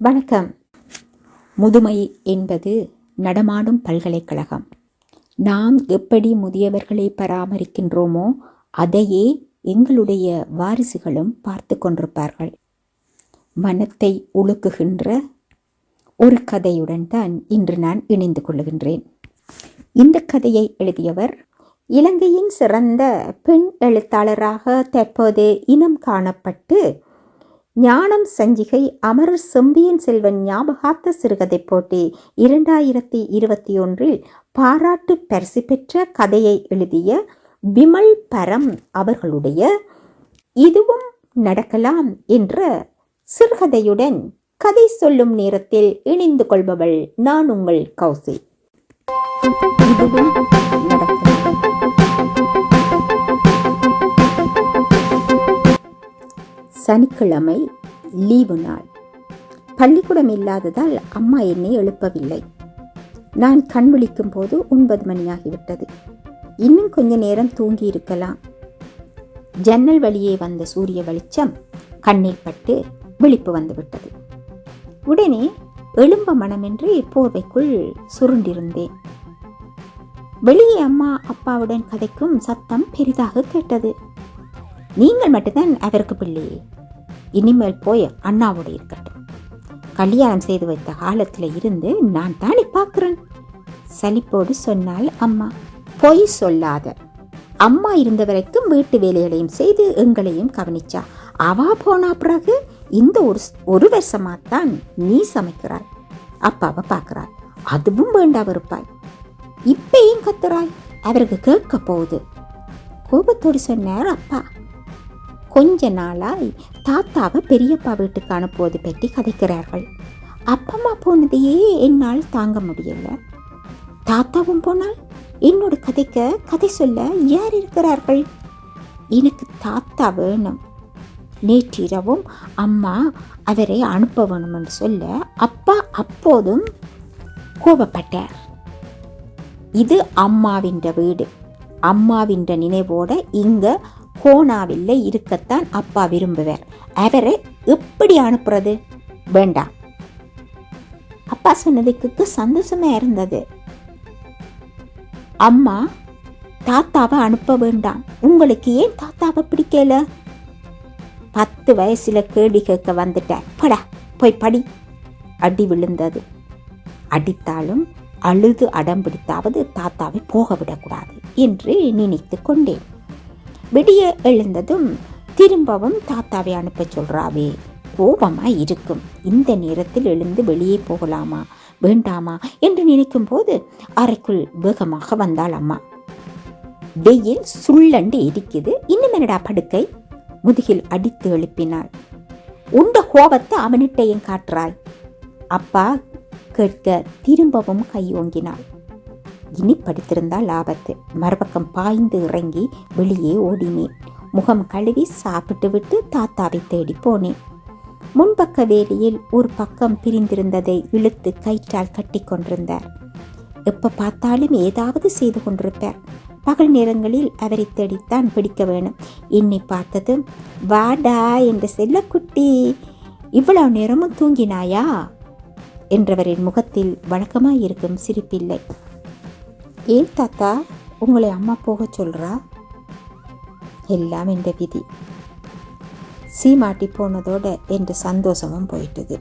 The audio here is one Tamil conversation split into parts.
வணக்கம். முதுமை என்பது நடமாடும் பல்கலைக்கழகம். நாம் எப்படி முதியவர்களை பராமரிக்கின்றோமோ அதையே எங்களுடைய வாரிசுகளும் பார்த்து கொண்டிருப்பார்கள். மனத்தை உழுக்குகின்ற ஒரு கதையுடன் தான் இன்று நான் இணைந்து கொள்ளுகின்றேன். இந்த கதையை எழுதியவர் இலங்கையின் சிறந்த பெண் எழுத்தாளராக தற்போது இனம் காணப்பட்டு ஞானம் சஞ்சிகை அமரர் செம்பியன் செல்வன் ஞாபகார்த்த சிறுகதை போட்டி இரண்டாயிரத்தி இருபத்தி ஒன்றில் பாராட்டு பரிசு பெற்ற கதையை எழுதிய விமல் பரம் அவர்களுடைய இதுவும் நடக்கலாம் என்ற சிறுகதையுடன் கதை சொல்லும் நேரத்தில் இணைந்து கொள்பவள் நான் உங்கள் கௌசி இதுவும் நடக்கலாம். சனிக்கிழமை லீவு நாள். பள்ளிக்கூடம் இல்லாததால் அம்மா என்னை எழுப்பவில்லை. நான் கண் விழிக்கும் போது ஒன்பது மணியாகிவிட்டது. இன்னும் கொஞ்ச நேரம் தூங்கி இருக்கலாம் ஜன்னல் வழியே வந்த சூரிய வெளிச்சம் கண்ணில் பட்டு விழிப்பு வந்துவிட்டது. உடனே எழும்ப மனமின்றி போர்வைக்குள் சுருண்டிருந்தேன். வெளியே அம்மா அப்பாவுடன் கதைக்கும் சத்தம் பெரிதாக கேட்டது. நீங்கள் மட்டும்தான் அவருக்கு பிள்ளையே இனிமேல் போய் அண்ணாவோட இருக்கட்டும். கல்யாணம் செய்து வைத்த காலத்தில் இருந்து நான் தானே பார்க்குறேன். சலிப்போடு சொன்னால் அம்மா. பொய் சொல்லாத. அம்மா இருந்த வரைக்கும் வீட்டு வேலைகளையும் செய்து எங்களையும் கவனிச்சா. அவா போனா பிறகு இந்த ஒரு ஒரு வருஷமாத்தான் நீ சமைக்கிறாய். அப்பாவை பார்க்கிறாய். அதுவும் வேண்டா இருப்பாய் இப்பயும் கத்துறாய். அவருக்கு கேட்க போகுது. கோபத்தோடு சொன்னார் அப்பா. கொஞ்ச நாளாய் தாத்தாவை பெரியப்பா வீட்டுக்கு அனுப்புவது பற்றி கதைக்கிறார்கள். அப்பம்மா போனதையே என்னால் தாங்க முடியலை. தாத்தாவும் போனால் என்னோட கதைக்க கதை சொல்ல யார் இருக்கிறார்கள்? எனக்கு தாத்தா வேணும். நேற்றிரவும் அம்மா அவரை அனுப்ப வேணும் என்று சொல்ல அப்பா அப்போதும் கோபப்பட்டார். இது அம்மாவின் வீடு. அம்மாவின் நினைவோட இங்கே கோனாவில்ல இருக்கத்தான் அப்பா விரும்புவார். அவரை எப்படி அனுப்புறது? வேண்டாம். அப்பா சொன்னதுக்கு சந்தோஷமா இருந்தது. அம்மா தாத்தாவை அனுப்ப வேண்டாம். உங்களுக்கு ஏன் தாத்தாவை பிடிக்கல? பத்து வயசுல கேள்வி கேட்க வந்துட்டேன். படா போய் படி. அடி விழுந்தது. அடித்தாலும் அழுது அடம் பிடித்தாவது தாத்தாவை போக விடக்கூடாது என்று நினைத்து கொண்டேன். விடிய எழுந்ததும் திரும்பவும் தாத்தாவை அனுப்ப சொல்றாவே. கோபமா இருக்கும். இந்த நேரத்தில் எழுந்து வெளியே போகலாமா? வேண்டாமா? என்று நினைக்கும் போது அறைக்குள் வேகமாக வந்தாள் அம்மா. வெயில் சுள்ளண்டு இருக்குது இன்னும் என்னடா படுக்கை? முதுகில் அடித்து எழுப்பினாள். உண்ட கோபத்தை அவனிட்டையும் காட்டுறாய். அப்பா கேட்க திரும்பவும் கை ஓங்கினாள். இனி படித்திருந்தால் ஆபத்து மறுபக்கம் பாய்ந்து இறங்கி வெளியே ஓடினேன். முகம் கழுவி சாப்பிட்டு விட்டு தாத்தாவை தேடி போனேன். முன்பக்க வேலியில் ஒரு பக்கம் பிரிந்திருந்ததை இழுத்து கயிற்றால் கட்டி கொண்டிருந்தார். எப்ப பார்த்தாலும் ஏதாவது செய்து கொண்டிருப்பார். பகல் நேரங்களில் அவரை தேடித்தான் பிடிக்க வேணும். என்னை பார்த்ததும் வாடா என்ற செல்லக்குட்டி இவ்வளவு நேரமும் தூங்கினாயா? என்றவரின் முகத்தில் வழக்கமாயிருக்கும் சிரிப்பில்லை. ஏன் தாத்தா உங்களை அம்மா போக சொல்கிறா எல்லாம் என்ற விதி. சீ மாட்டி போனதோட என்ற சந்தோஷமும் போயிட்டது.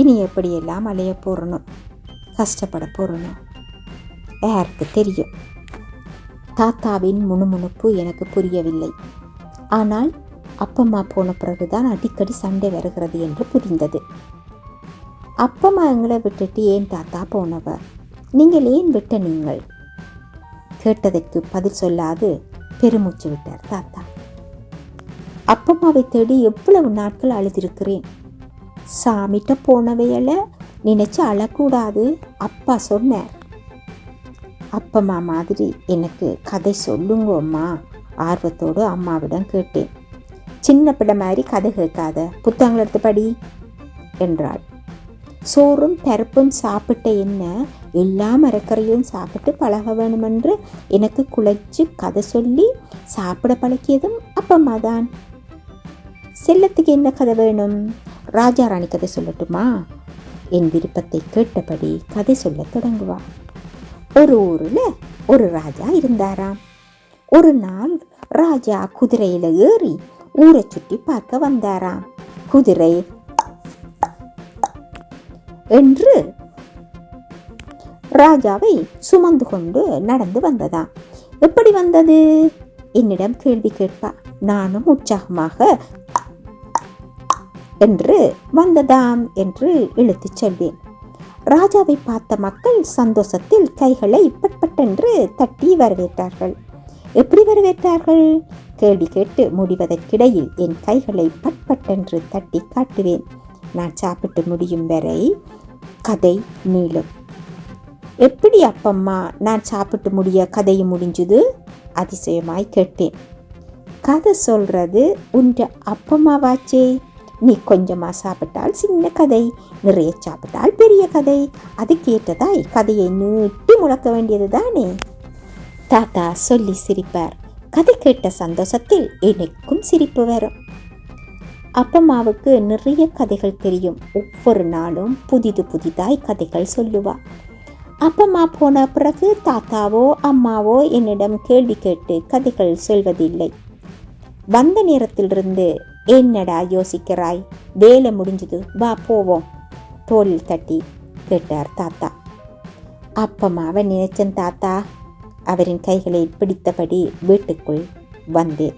இனி எப்படியெல்லாம் அலைய போகிறணும் கஷ்டப்பட போகிறணும் யாருக்கு தெரியும்? தாத்தாவின் முணுமுணுப்பு எனக்கு புரியவில்லை. ஆனால் அப்பம்மா போன பிறகுதான் அடிக்கடி சண்டை வருகிறது என்று புரிந்தது. அப்பம்மா எங்களை விட்டுட்டு ஏன் தாத்தா போனவ நீங்கள் ஏன் விட்ட நீங்கள்? கேட்டதற்கு பதில் சொல்லாது பெருமூச்சு விட்டார் தாத்தா. அப்பம்மாவை தேடி எவ்வளவு நாட்கள் அழுதிருக்கிறேன். சாமிட்ட போனவையல நினைச்சு அழக்கூடாது அப்பா சொன்னார். அப்பம்மா மாதிரி எனக்கு கதை சொல்லுங்க அம்மா ஆர்வத்தோடு அம்மாவிடம் கேட்டேன். சின்ன பிள்ளை மாதிரி கதை கேட்காத புத்தகங்கள் எடுத்து படி என்றாள். சோறும் பருப்பும் சாப்பிட்ட என்ன? எல்லா மரக்கறியும் சாப்பிட்டு பழக வேணுமென்று எனக்கு குழைச்சு கதை சொல்லி சாப்பிட பழக்கியதும் அப்பம்மா தான் செல்லத்துக்கு என்ன கதை வேணும்? ராஜா ராணி கதை சொல்லட்டுமா? என் விருப்பத்தை கேட்டபடி கதை சொல்ல தொடங்குவா. ஒரு ஊரில் ஒரு ராஜா இருந்தாராம். ஒரு நாள் ராஜா குதிரையில் ஏறி ஊரை சுற்றி பார்க்க வந்தாராம். குதிரை என்று ராஜாவை சுமந்து கொண்டு நடந்து வந்ததாம் எப்படி வந்தது? என்னிடம் கேள்வி கேட்பா. நானும் உற்சாகமாக என்று வந்ததாம் என்று இழுத்துச் செல்வேன். ராஜாவை பார்த்த மக்கள் சந்தோஷத்தில் கைகளை பட்பட்டென்று தட்டி வரவேற்றார்கள். எப்படி வரவேற்றார்கள்? கேள்வி கேட்டு முடிவதற்கிடையில் என் கைகளை பட்பட்டென்று தட்டி காட்டுவேன். நான் சாப்பிட்டு முடியும் வரை கதை நீளும். எப்படி அப்பம்மா நான் சாப்பிட்டு முடிய கதையை முடிஞ்சுது? அதிசயமாய் கேட்டேன். கதை சொல்கிறது உன்ற அப்பம்மாவாச்சே. நீ கொஞ்சமாக சாப்பிட்டால் சின்ன கதை நிறைய சாப்பிட்டால் பெரிய கதை. அது கேட்டதாய் கதையை நீட்டி முழக்க வேண்டியது தானே தாத்தா சொல்லி சிரிப்பார். கதை கேட்ட சந்தோஷத்தில் எனக்கும் சிரிப்பு வரும். அப்பம்மாவுக்கு நிறைய கதைகள் தெரியும். ஒவ்வொரு நாளும் புதிது புதிதாய் கதைகள் சொல்லுவா. அப்பம்மா போன பிறகு தாத்தாவோ அம்மாவோ என்னிடம் கேள்வி கேட்டு கதைகள் சொல்வதில்லை. வந்த நேரத்திலிருந்து என்னடா யோசிக்கிறாய்? வேலை முடிஞ்சது வா போவோம். தோளில் தட்டி கேட்டார் தாத்தா. அப்பம்மாவை நினைச்சேன் தாத்தா. அவரின் கைகளை பிடித்தபடி வீட்டுக்குள் வந்தேன்.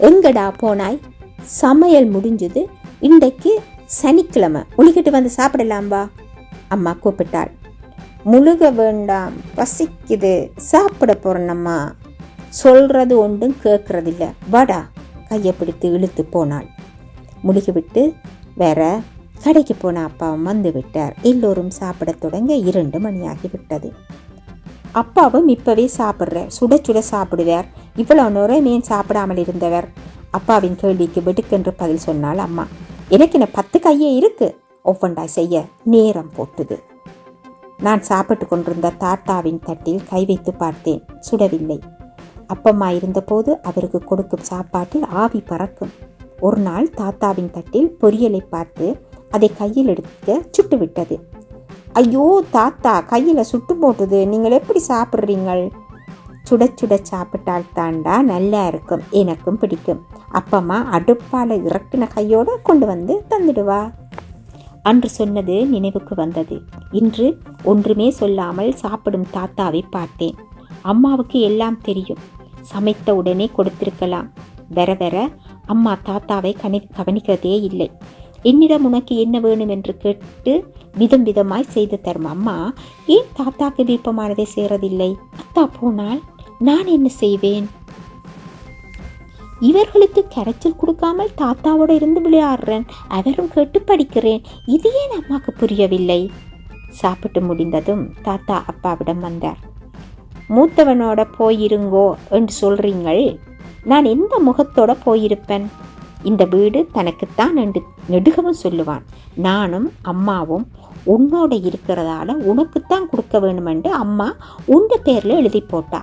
எங்கடா போனாய்? சமையல் முடிஞ்சது. இன்றைக்கு சனிக்கிழமை. உளிக்கிட்டு வந்து சாப்பிடலாம்பா? அம்மா கூப்பிட்டாள். முழுக வேண்டாம். பசிக்குது. சாப்பிட போறேன்னம்மா சொல்றது ஒன்றும் கேட்கறதில்ல வாடா. கையை பிடித்து இழுத்து போனாள். முழுகி விட்டு வேற கடைக்கு போன அப்பாவும் வந்து விட்டார். எல்லோரும் சாப்பிடத் தொடங்க இரண்டு மணியாகி விட்டது. அப்பாவும் இப்பவே சாப்பிட்ற சுட சுட சாப்பிடுவார். இவ்வளவு நேரம் மீன் சாப்பிடாமல் இருந்தவர்? அப்பாவின் கேள்விக்கு வெடுக்கென்று பதில் சொன்னாள் அம்மா. எனக்கு என்ன பத்து கையே இருக்கு? ஒவ்வொன்றாய் செய்ய நேரம் போட்டுது. நான் சாப்பிட்டு கொண்டிருந்த தாத்தாவின் தட்டில் கை வைத்து பார்த்தேன். சுடவில்லை. அப்பம்மா இருந்தபோது அவருக்கு கொடுக்கும் சாப்பாட்டில் ஆவி பறக்கும். ஒரு நாள் தாத்தாவின் தட்டில் பொரியலை பார்த்து அதை கையில் எடுக்க சுட்டு விட்டது ஐயோ தாத்தா கையில் சுட்டு போட்டுது. நீங்கள் எப்படி சாப்பிட்றீங்கள்? சுட சுட சாப்பிட்டால் தாண்டா நல்லா இருக்கும் எனக்கும் பிடிக்கும். அப்பம்மா அடுப்பால் இறக்கின கையோடு கொண்டு வந்து தந்துடுவா. அன்று சொன்னது நினைவுக்கு வந்தது. இன்று ஒன்றுமே சொல்லாமல் சாப்பிடும் தாத்தாவை பார்த்தேன். அம்மாவுக்கு எல்லாம் தெரியும். சமைத்த உடனே கொடுத்திருக்கலாம். வர வர அம்மா தாத்தாவை கணி கவனிக்கிறதே இல்லை. என்னிடம் உனக்கு என்ன வேணும் என்று கேட்டு விதம் விதமாய் செய்து தரும் அம்மா ஏன் தாத்தாக்கு விருப்பமானதை செய்கிறதில்லை அத்தா போனால்? நான் என்ன செய்வேன்? இவர்களுக்கு கரைச்சல் கொடுக்காமல் தாத்தாவோட இருந்து விளையாடுறேன். அவரும் கேட்டு படிக்கிறேன். இது ஏன் அம்மாக்கு புரியவில்லை? சாப்பிட்டு முடிந்ததும் தாத்தா அப்பாவிடம் வந்தார். மூத்தவனோட போயிருங்கோ என்று சொல்றீங்கள். நான் எந்த முகத்தோட போயிருப்பேன்? இந்த வீடு தனக்குத்தான் என்று நெடுகவும் சொல்லுவான். நானும் அம்மாவும் உன்னோட இருக்கிறதால உனக்குத்தான் கொடுக்க வேணுமென்று அம்மா உண்ட பேரில் எழுதி போட்டா.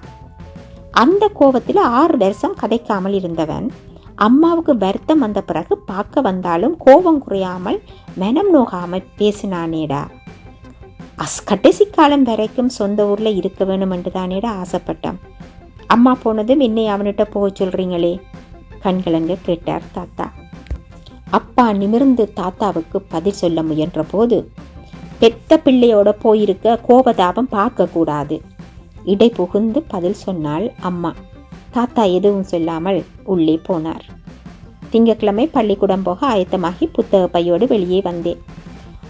அந்த கோபத்தில் ஆறு வருஷம் கதைக்காமல் இருந்தவன் அம்மாவுக்கு வருத்தம் வந்த பிறகு பார்க்க வந்தாலும் கோபம் குறையாமல் மனம் நோகாமல் பேசினானேடா. அஸ் கடைசி காலம் வரைக்கும் சொந்த ஊரில் இருக்க வேணும் என்று தானேடா ஆசைப்பட்டான். அம்மா போனதும் என்னை அவன்கிட்ட போக சொல்கிறீங்களே கண்கலங்க கேட்டார் தாத்தா. அப்பா நிமிர்ந்து தாத்தாவுக்கு பதில் சொல்ல முயன்ற போது பெத்த பிள்ளையோட போயிருக்க கோபதாபம் பார்க்கக்கூடாது. இடை புகுந்து பதில் சொன்னாள் அம்மா. தாத்தா எதுவும் சொல்லாமல் உள்ளே போனார். திங்கக்கிழமை பள்ளிக்கூடம் போக ஆயத்தமாகி புத்தக பையோடு வெளியே வந்தேன்.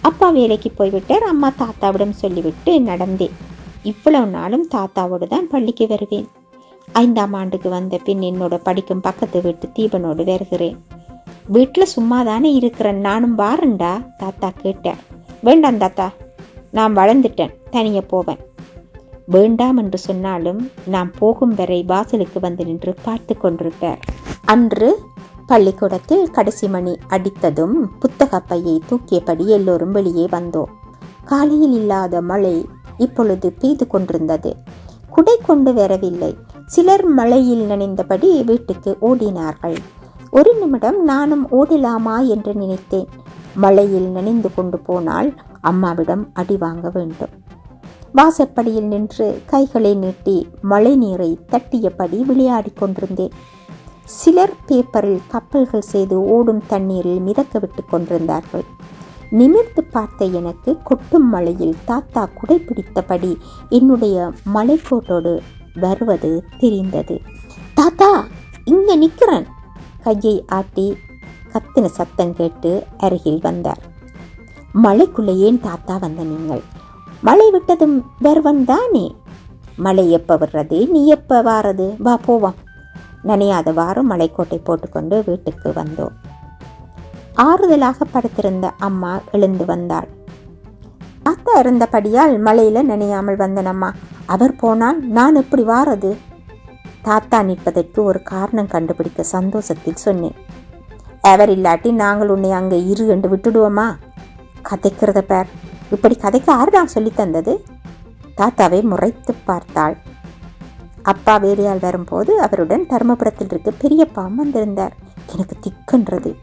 அப்பா வேலைக்கு போய்விட்டார். அம்மா தாத்தாவிடம் சொல்லிவிட்டு நடந்தேன். இவ்வளவு நாளும் தாத்தாவோடு தான் பள்ளிக்கு வருவேன். ஐந்தாம் ஆண்டுக்கு வந்த பின் என்னோட படிக்கும் பக்கத்து வீட்டு தீபனோடு வருகிறேன். வீட்டில் சும்மா தானே இருக்கிறேன். நானும் வாரண்டா தாத்தா கேட்டார். வேண்டாம் தாத்தா நான் வளர்ந்துட்டேன். தனியே போவேன். வேண்டாம் என்று சொன்னாலும் நாம் போகும் வரை வாசலுக்கு வந்து நின்று பார்த்து கொண்டிருப்பார். அன்று பள்ளிக்கூடத்தில் கடைசி மணி அடித்ததும் புத்தகப்பையை தூக்கியபடி எல்லோரும் வெளியே வந்தோம். காலையில் இல்லாத மழை இப்பொழுது பெய்து கொண்டிருந்தது. குடை கொண்டு வரவில்லை. சிலர் மழையில் நனைந்தபடி வீட்டுக்கு ஓடினார்கள். ஒரு நிமிடம் நானும் ஓடலாமா என்று நினைத்தேன். மழையில் நனைந்து கொண்டு போனால் அம்மாவிடம் அடி வாங்க வேண்டும். வாசப்படியில் நின்று கைகளை நீட்டி மழை நீரை தட்டியபடி விளையாடிக் கொண்டிருந்தேன். சிலர் பேப்பரில் கப்பல்கள் செய்து ஓடும் தண்ணீரில் மிதக்க விட்டு கொண்டிருந்தார்கள். நிமிர்ந்து பார்த்த எனக்கு கொட்டும் மழையில் தாத்தா குடை பிடித்தபடி என்னுடைய மலைக்கோட்டோடு வருவது தெரிந்தது. தாத்தா இங்க நிக்கிறேன் கையை ஆட்டி கத்தின சத்தம் கேட்டு அருகில் வந்தார். மலைக்குள்ளே ஏன் தாத்தா வந்த நீங்கள்? மழை விட்டதும் வருவன் தானே? மழை எப்போ வர்றது நீ எப்போ வாரது? வா போவோம். நனையாத வாரம் மலைக்கோட்டை போட்டுக்கொண்டு வீட்டுக்கு வந்தோம். ஆறுதலாக படுத்திருந்த அம்மா எழுந்து வந்தாள். அத்தா இருந்தபடியால் மழையில நனையாமல் வந்தனம்மா அவர் போனால் நான் எப்படி வாரது? தாத்தா நிற்பதற்கு ஒரு காரணம் கண்டுபிடிக்க சந்தோஷத்தில் சொன்னேன். அவர் இல்லாட்டி நாங்கள் உன்னை அங்கே இரு என்று விட்டுடுவோமா? கதைக்கிறத பேர். இப்படி கதைக்கு யாருடா சொல்லி தந்தது? தாத்தாவை முறைத்து பார்த்தாள். அப்பா வேலையால் வரும்போது அவருடன் தருமபுரத்தில் இருக்க பெரியப்பா வந்திருந்தார் எனக்கு திக்குன்றது.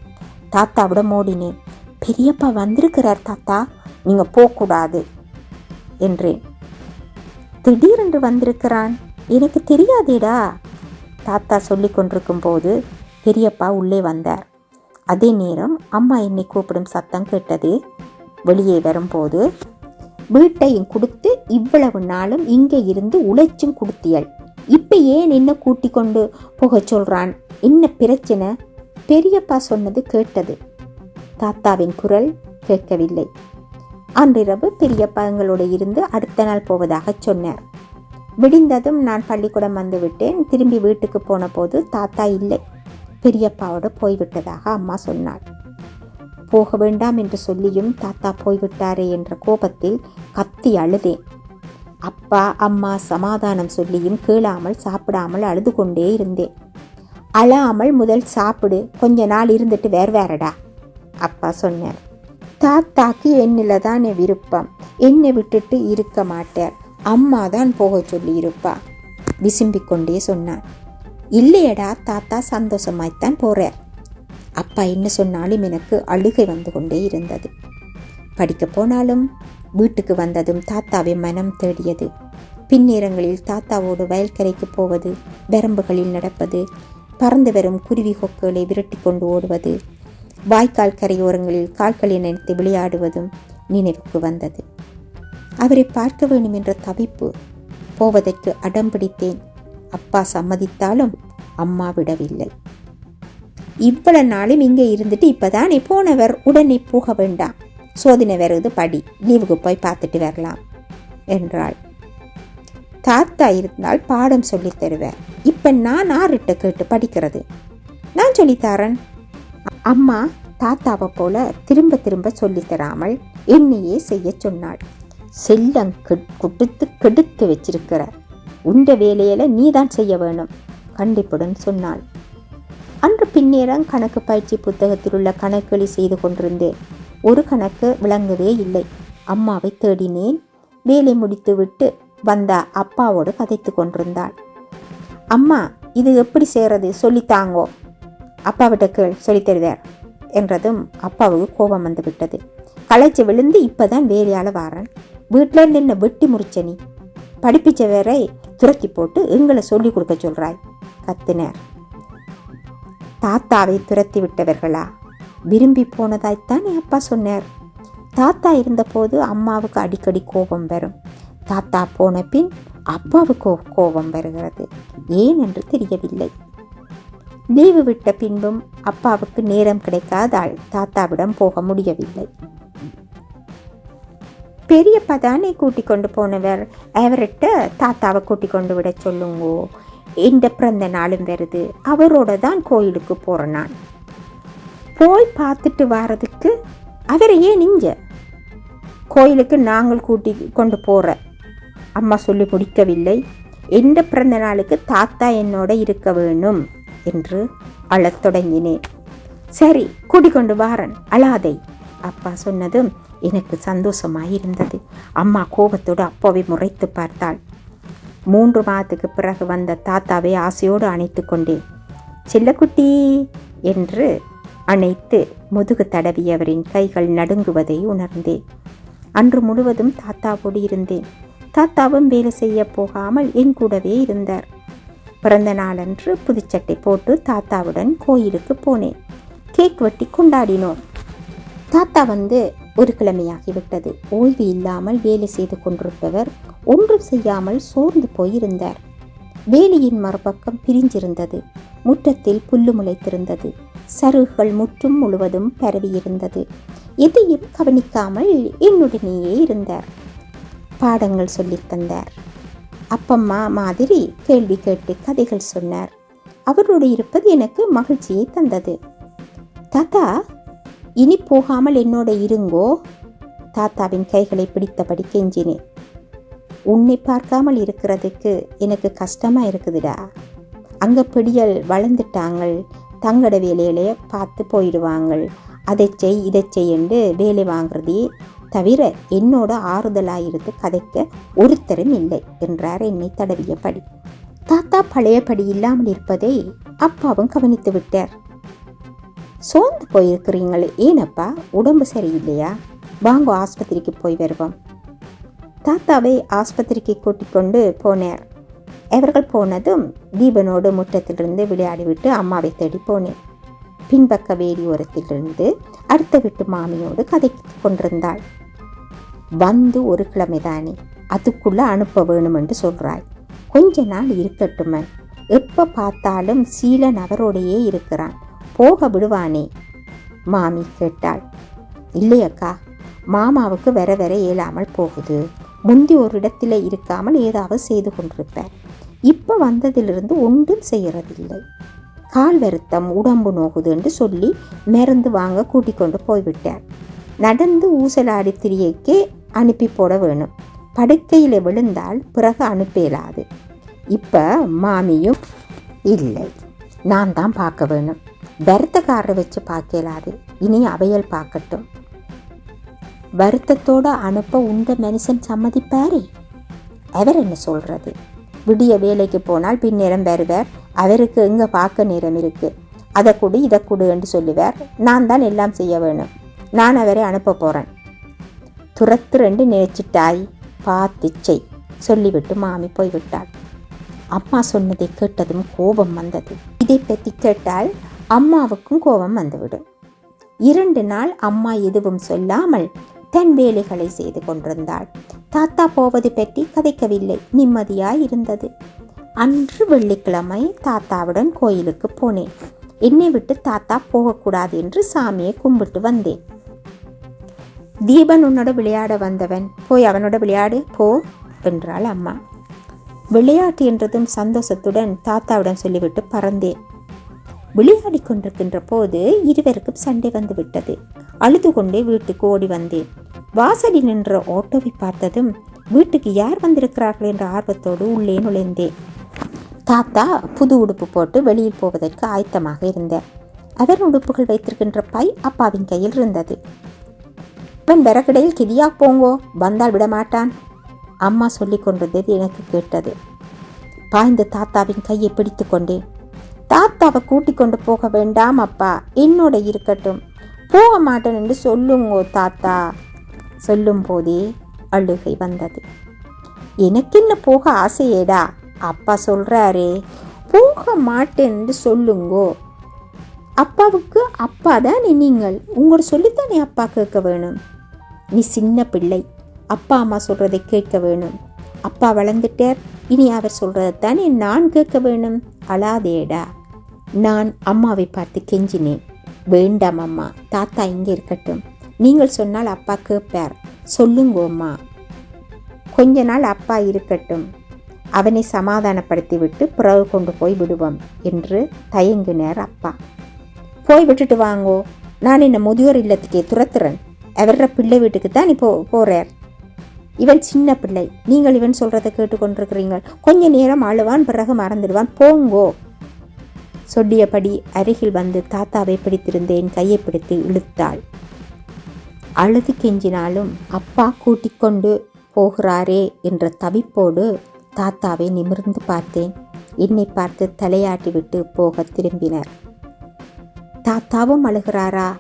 தாத்தாவிடம் ஓடினேன். பெரியப்பா வந்திருக்கிறார் தாத்தா. நீங்கள் போகக்கூடாது என்றேன். திடீரென்று வந்திருக்கிறான். எனக்கு தெரியாதேடா. தாத்தா சொல்லி கொண்டிருக்கும் போது பெரியப்பா உள்ளே வந்தார். அதே நேரம் அம்மா என்னை கூப்பிடும் சத்தம் கேட்டது வெளியே வரும்போது வீட்டையும் கொடுத்து இவ்வளவு நாளும் இங்கே இருந்து உழைச்சும் கொடுத்தியல். இப்போ ஏன் என்ன கூட்டி கொண்டு போக சொல்கிறான் என்ன பிரச்சனை? பெரியப்பா சொன்னது கேட்டது. தாத்தாவின் குரல் கேட்கவில்லை. அன்றிரவு பெரியப்பா எங்களோட இருந்து அடுத்த நாள் போவதாக சொன்னார். விடிந்ததும் நான் பள்ளிக்கூடம் வந்துவிட்டேன் திரும்பி வீட்டுக்கு போன போது தாத்தா இல்லை. பெரியப்பாவோட போய்விட்டதாக அம்மா சொன்னாள். போக வேண்டாம் என்று சொல்லியும் தாத்தா போய்விட்டாரே என்ற கோபத்தில் கத்தி அழுதேன். அப்பா அம்மா சமாதானம் சொல்லியும் கேளாமல் சாப்பிடாமல் அழுது கொண்டே இருந்தேன். அழாமல் முதல் சாப்பிடு கொஞ்ச நாள் இருந்துட்டு வேற வேறடா அப்பா சொன்னார். தாத்தாக்கு என்னில தான் விருப்பம் என்னை விட்டுட்டு இருக்க மாட்டார் அம்மா தான் போக சொல்லி இருப்பா விசும்பிக் கொண்டே சொன்னான். இல்லையடா தாத்தா சந்தோஷமாய்த்தான் போறார். அப்பா என்ன சொன்னாலும் எனக்கு அழுகை வந்து கொண்டே இருந்தது. படிக்க போனாலும் வீட்டுக்கு வந்ததும் தாத்தாவை மனம் தேடியது. பின்னேரங்களில் தாத்தாவோடு வயல்கரைக்கு போவது பெரம்புகளில் நடப்பது பறந்து வரும் குருவி கொக்குகளை விரட்டி கொண்டு ஓடுவது வாய்க்கால் கரையோரங்களில் கால்களை நினைத்து விளையாடுவதும் நினைவுக்கு வந்தது. அவரை பார்க்க வேண்டும் என்ற தவிப்பு போவதற்கு அடம் பிடித்தேன். அப்பா சம்மதித்தாலும் அம்மா விடவில்லை. இவ்வளவு நாளும் இங்கே இருந்துட்டு நீ போனவர்? உடனே போக வேண்டாம். சோதனை வருது படி. லீவுக்கு போய் பார்த்துட்டு வரலாம் என்றாள். தாத்தா இருந்தால் பாடம் சொல்லி தருவேன் இப்போ நான் ஆறுட்ட கேட்டு படிக்கிறது. நான் சொல்லித்தரேன். அம்மா தாத்தாவை போல திரும்ப திரும்ப சொல்லித் தராமல் என்னையே செய்ய சொன்னாள். செல்லம் கொடுத்து கெடுத்து வச்சிருக்கிற உண்ட வேலையில நீதான் செய்ய வேணும் கண்டிப்புடன் சொன்னாள். அன்று பின்னேரம் கணக்கு பயிற்சி புத்தகத்தில் உள்ள கணக்குகளை செய்து கொண்டிருந்தேன். ஒரு கணக்கு விளங்கவே இல்லை. அம்மாவை தேடினேன். வேலை முடித்துவிட்டு வந்த அப்பாவோடு கதைத்து கொண்டிருந்தாள். அம்மா இது எப்படி செய்கிறது சொல்லித்தாங்கோ அப்பாவிட்ட கேள் சொல்லித்தருவார் என்றதும் அப்பாவுக்கு கோபம் வந்து விட்டது. விழுந்து இப்போதான் வேலையால் வாரன். வீட்டில இருந்து என்ன வெட்டி முறிச்ச நீ. படிப்பிச்ச வேற துரத்தி போட்டு எங்களை சொல்லி கொடுக்க சொல்கிறாய் கத்தினார். தாத்தாவை துரத்தி விட்டவர்களா? விரும்பி போனதாய்த்தானே என் அப்பா சொன்னார். தாத்தா இருந்தபோது அம்மாவுக்கு அடிக்கடி கோபம் வரும். தாத்தா போன பின் அப்பாவுக்கு கோபம் வருகிறது. ஏன் என்று தெரியவில்லை. லீவு விட்ட பின்பும் அப்பாவுக்கு நேரம் கிடைக்காதால் தாத்தாவிடம் போக முடியவில்லை. பெரியப்பா தானே கூட்டிக் கொண்டு போனவர்? அவர்கிட்ட தாத்தாவை கூட்டிக் கொண்டு விட சொல்லுங்கோ. எந்த பிறந்த நாளும் வருது. அவரோட தான் கோயிலுக்கு போகிறேன் நான் போய் பார்த்துட்டு வர்றதுக்கு அவரையே ஏன் கோயிலுக்கு நாங்கள் கூட்டி கொண்டு போகிற அம்மா சொல்லி முடிக்கவில்லை. எந்த பிறந்த நாளுக்கு தாத்தா என்னோட இருக்க வேணும் என்று அழத் தொடங்கினேன். சரி கூட்டிக்கொண்டு வாரன் அழாதை. அப்பா சொன்னதும் எனக்கு சந்தோஷமாயிருந்தது. அம்மா கோபத்தோடு அப்போவே முறைத்து பார்த்தாள். மூன்று மாதத்துக்கு பிறகு வந்த தாத்தாவை ஆசையோடு அணைத்து கொண்டேன். செல்லக்குட்டி என்று அணைத்து முதுகு தடவியவரின் கைகள் நடுங்குவதை உணர்ந்தேன். அன்று முழுவதும் தாத்தாவோடு இருந்தேன். தாத்தாவும் வேலை செய்ய போகாமல் என் கூடவே இருந்தார். பிறந்த நாளன்று புதுச்சட்டை போட்டு தாத்தாவுடன் கோயிலுக்கு போனேன். கேக் வெட்டி கொண்டாடினோம். தாத்தா வந்து ஒரு கிழமையாகிவிட்டது. ஓய்வு இல்லாமல் வேலை செய்து கொண்டிருப்பவர் ஒன்றும் செய்யாமல் சோர்ந்து போயிருந்தார். வேலியின் மறுபக்கம் பிரிஞ்சிருந்தது. முற்றத்தில் புல்லு முளைத்திருந்தது. சருகுகள் முற்றும் முழுவதும் பரவியிருந்தது. எதையும் கவனிக்காமல் என்னுடனேயே இருந்தார். பாடங்கள் சொல்லித் தந்தார். அப்பம்மா மாதிரி கேள்வி கேட்டு கதைகள் சொன்னார். அவரோடு இருப்பது எனக்கு மகிழ்ச்சியை தந்தது. தாத்தா இனி போகாமல் என்னோட இருங்கோ. தாத்தாவின் கைகளை பிடித்தபடி கெஞ்சினேன். உன்னை பார்க்காமல் இருக்கிறதுக்கு எனக்கு கஷ்டமாக இருக்குதுடா. அங்கே பிடியல் வளர்ந்துட்டாங்கள். தங்கட வேலையிலே பார்த்து போயிடுவாங்கள். அதை செய் இதை செய்யண்டு வேலை வாங்குறதே தவிர என்னோட ஆறுதலாக இருந்து கதைக்க ஒருத்தரும் இல்லை என்றார் என்னை தடவியபடி. தாத்தா பழையபடி இல்லாமல் இருப்பதை அப்பாவும் கவனித்து விட்டார். சோர்ந்து போயிருக்கிறீங்களே ஏனப்பா உடம்பு சரியில்லையா? வாங்க ஆஸ்பத்திரிக்கு போய் வருவோம். தாத்தாவை ஆஸ்பத்திரிக்கு கூட்டிக் கொண்டு போனார். அவர்கள் போனதும் தீபனோடு முற்றத்திலிருந்து விளையாடிவிட்டு அம்மாவை தேடி போனேன். பின்பக்க வேலி ஓரத்திலிருந்து அடுத்த வீட்டு மாமியோடு கதைத்து கொண்டிருந்தாள். வந்து ஒரு கிழமைதானே அதுக்குள்ளே அனுப்ப வேணும் என்று சொல்றாய். கொஞ்ச நாள் இருக்கட்டுமே எப்போ பார்த்தாலும் சீல நபரோடையே இருக்கிறான். போக விடுவானே மாமி கேட்டாள். இல்லையக்கா மாமாவுக்கு வர வர இயலாமல் போகுது. முந்தி ஒரு இடத்துல இருக்காமல் ஏதாவது செய்து கொண்டிருப்பார் இப்போ வந்ததிலிருந்து ஒன்றும் செய்கிறதில்லை கால் வருத்தம் உடம்பு நோகுது என்று சொல்லி மருந்து வாங்க கூட்டிக் கொண்டு போய்விட்டார் நடந்து ஊசலாடி திரியைக்கே அனுப்பி போட வேணும். படுக்கையில் விழுந்தால் பிறகு அனுப்பலாது. இப்போ மாமியும் இல்லை. நான் தான் பார்க்க வேணும். வருத்தக்காரரை வச்சு பார்க்கலாது. இனி அவையல் பார்க்கட்டும். வருத்தத்தோடு அனுப்ப உந்த மனுஷன் சம்மதிப்பாரே? அவர் என்ன சொல்கிறது விடிய வேலைக்கு போனால் பின்னேரம் வருவார். அவருக்கு இங்கே பார்க்க நேரம் இருக்குது அதை கொடு இதை கொடு என்று சொல்லுவார். நான் தான் எல்லாம் செய்ய வேணும். நான் அவரை அனுப்ப போகிறேன் துரத்து ரெண்டு நினைச்சிட்டாய். பார்த்திச்சை சொல்லிவிட்டு மாமி போய்விட்டாள். அம்மா சொன்னதை கேட்டதும் கோபம் வந்தது. இதை பற்றி கேட்டால் அம்மாவுக்கும் கோபம் வந்துவிடும். இரண்டு நாள் அம்மா எதுவும் சொல்லாமல் தன் வேலைகளை செய்து கொண்டிருந்தாள். தாத்தா போவது பற்றி கதைக்கவில்லை. நிம்மதியாய் இருந்தது. அன்று வெள்ளிக்கிழமை தாத்தாவுடன் கோயிலுக்கு போனேன். என்னை விட்டு தாத்தா போகக்கூடாது என்று சாமியை கும்பிட்டு வந்தேன். தீபன் உன்னோட விளையாட வந்தவன். போய் அவனோட விளையாடு போ என்றாள் அம்மா. விளையாட்டு என்றதும் சந்தோஷத்துடன் தாத்தாவிடம் சொல்லிவிட்டு பறந்தேன். விளையாடி கொண்டிருக்கின்ற போது இருவருக்கும் சண்டை வந்து விட்டது அழுது கொண்டே வீட்டுக்கு ஓடி வந்தேன். வாசலில் நின்ற ஓட்டோவை பார்த்ததும் வீட்டுக்கு யார் வந்திருக்கிறார்கள்? என்ற ஆர்வத்தோடு உள்ளே நுழைந்தேன். தாத்தா புது உடுப்பு போட்டு வெளியில் போவதற்கு ஆயத்தமாக இருந்தார் அவர் உடுப்புகள் வைத்திருக்கின்ற பை அப்பாவின் கையில் இருந்தது. அவன் விறகடையில் கிதியா போங்கோ வந்தால் விடமாட்டான் அம்மா சொல்லிக் கொண்டிருந்தது எனக்கு கேட்டது. பாய்ந்து தாத்தாவின் கையை பிடித்து கொண்டேன். தாத்தாவை கூட்டிக் கொண்டு போக வேண்டாம் அப்பா என்னோட இருக்கட்டும். போக மாட்டேன் என்று சொல்லுங்கோ தாத்தா. சொல்லும் போதே அழுகை வந்தது. எனக்கு என்ன போக ஆசையேடா? அப்பா சொல்றாரே. போக மாட்டேன் சொல்லுங்கோ. அப்பாவுக்கு அப்பா தான் நீங்கள். உங்களோட சொல்லித்தானே அப்பா கேட்க வேணும். நீ சின்ன பிள்ளை. அப்பா அம்மா சொல்றதை கேட்க வேணும். அப்பா வளர்ந்துட்டார். இனி அவர் சொல்றதைத்தானே நான் கேட்க வேணும். அழாதேடா. நான் அம்மாவை பார்த்து கெஞ்சினேன். வேண்டாம் அம்மா. தாத்தா இங்கே இருக்கட்டும். நீங்கள் சொன்னால் அப்பா கேட்பார் சொல்லுங்கோம்மா. கொஞ்ச நாள் அப்பா இருக்கட்டும். அவனை சமாதானப்படுத்தி விட்டு பிறகு கொண்டு போய் விடுவோம் என்று தயங்கினார் அப்பா. போய் விட்டுட்டு வாங்கோ. நான் என்ன முதியோர் இல்லத்துக்கே துரத்துறேன். அவர பிள்ளை வீட்டுக்கு தான் நீ போ இவன் சின்ன பிள்ளை. நீங்கள் இவன் சொல்கிறத கேட்டுக்கொண்டிருக்கிறீங்க கொஞ்ச நேரம் அழுவான் பிறகு மறந்துடுவான். போங்கோ. சொல்லியபடி அருகில் வந்து தாத்தாவை பிடித்திருந்தேன் கையை பிடித்து இழுத்தாள். அழுது கெஞ்சினாலும் அப்பா கூட்டிக்கொண்டு போகிறாரே என்ற தவிப்போடு தாத்தாவை நிமிர்ந்து பார்த்தேன். என்னை பார்த்து தலையாட்டிவிட்டு போக திரும்பினர். தாத்தாவும் அழுகிறாரா?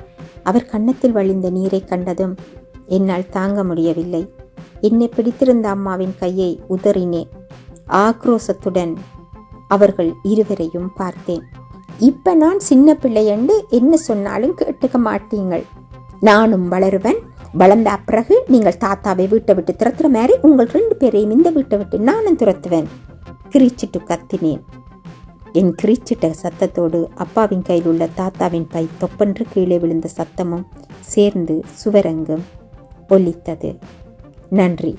அவர் கன்னத்தில் வழிந்த நீரை கண்டதும் என்னால் தாங்க முடியவில்லை. என்னை பிடித்திருந்த அம்மாவின் கையை உதறினேன். ஆக்ரோசத்துடன் அவர்கள் இருவரையும் பார்த்தேன். இப்ப நான் சின்ன பிள்ளையண்டு என்ன சொன்னாலும் கேட்டுக்க மாட்டீங்கள். நானும் வளருவேன். வளர்ந்த பிறகு நீங்கள் தாத்தாவை வீட்டை விட்டு துரத்துற மாதிரி உங்கள் ரெண்டு பேரையும் இந்த வீட்டை விட்டு நானும் துரத்துவேன். கிரிச்சிட்டு கத்தினேன். என் கிரிச்சிட்ட சத்தத்தோடு அப்பாவின் கையில் உள்ள தாத்தாவின் பை தொப்பென்று கீழே விழுந்த சத்தமும் சேர்ந்து சுவரங்கும் ஒலித்தது. நன்றி.